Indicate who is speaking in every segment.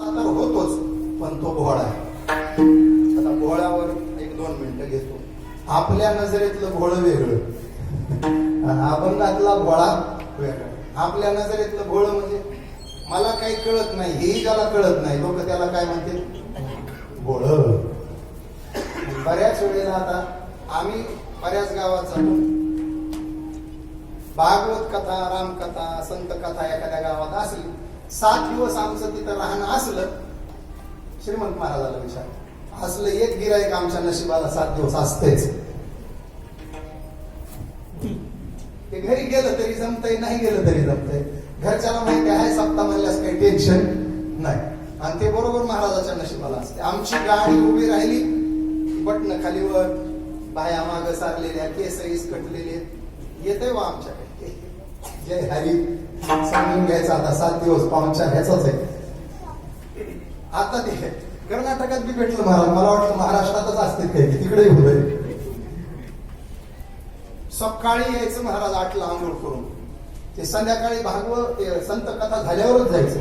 Speaker 1: तर होतोच पण तो भोळा आहे. आता भोळ्यावर एक दोन मिनिटं घेतो. आपल्या नजरेतलं भोळं वेगळं. आणि अभंगातला भोळा वेगळा. आपल्या नजरेतलं भोळं म्हणजे मला काही कळत नाही हेही ज्याला कळत नाही लोक त्याला काय म्हणतील? भोळ बऱ्याच वेळेला आता आम्ही बऱ्याच गावात जातो. भागवत कथा रामकथा संत कथा एखाद्या गावात असली सात दिवस आमचं तिथं राहणं असलं श्रीमंत महाराजाला विचार. असलं एक गिरायक आमच्या नशिबाला सात दिवस असतेच ते घरी गेलं तरी जमतंय नाही गेलं तरी जमतंय. घरच्याला माहिती आहे सप्ताह म्हणल्यास काही टेन्शन नाही. आणि ते बरोबर महाराजाच्या नशिबाला असते. आमची गाडी उभी राहिली बटन खालीवर बाया माग सारलेल्या केस इसकटलेले येतंय वा आमच्याकडे. जय हरी. सांगून घ्यायचा आता. सात दिवस पाहुणच्या ह्याचाच आहे. आता ते कर्नाटकात बी भेटलं महाराज. मला वाटतं महाराष्ट्रातच असते काही तिकडे होत सकाळी यायचं महाराज आठला आंघोळ करून. ते संध्याकाळी भागवत संत कथा झाल्यावरच जायचं.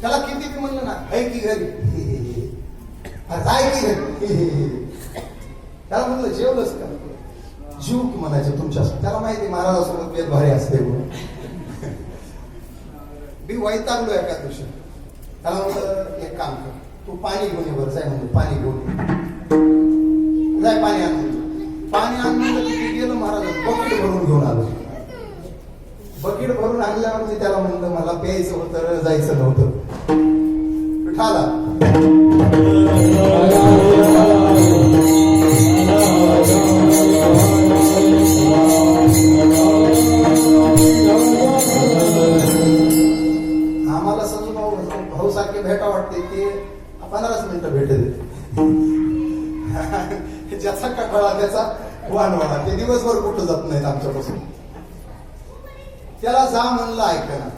Speaker 1: त्याला किती बी म्हणलं ना है की घरी. जाय की घरी. त्याला म्हणलं जेवलंच का? जीव की म्हणायचं तुमच्या त्याला माहिती आहे, महाराजासोबत वेद भारी असते म्हणून. मी वैतागलो एका दिवशी. त्याला म्हणलं एक काम कर तू पाणी घेऊन ये बरं जाय म्हणजे पाणी घेऊन जाय पाणी आणून पाणी आणून म्हणलं की गेलं महाराज बकेट भरून घेऊन आलो. बकेट भरून आणल्यावर मी त्याला म्हणलं मला प्यायचं होतं जायचं नव्हतं. ठाला सारखी भेटा वाटते की पंधराच मिनिटं भेटेल. ज्याचा कठाळा त्याचा वानवाळा ते दिवसभर कुठं जात नाहीत आमच्यापासून. त्याला जा म्हणलं ऐकना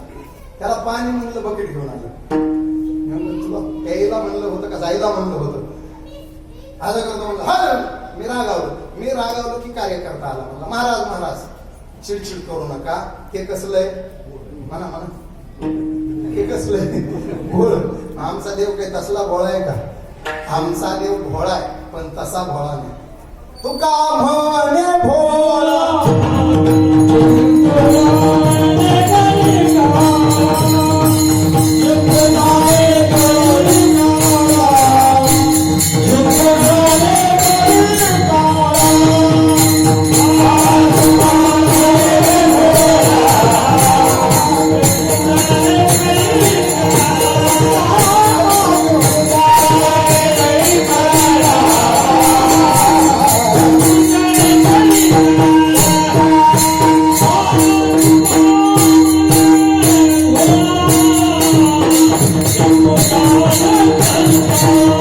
Speaker 1: त्याला पाणी म्हणलं बकेट घेऊन आलं. तुला प्यायला म्हणलं होतं का जायला म्हणलं होतं? असं करतो म्हणलं हा मी रागावलो. मी रागावलो की कार्यकर्ता आला. म्हणला महाराज महाराज चिडचिड करू नका. ते कसलंय? म्हणा म्हणा हे कसलंय भोळ आमचा देव काय तसला भोळा आहे का? आमचा देव भोळा आहे पण तसा भोळा नाही. तुका म्हणे भोळा.
Speaker 2: 「そろそろおどるの」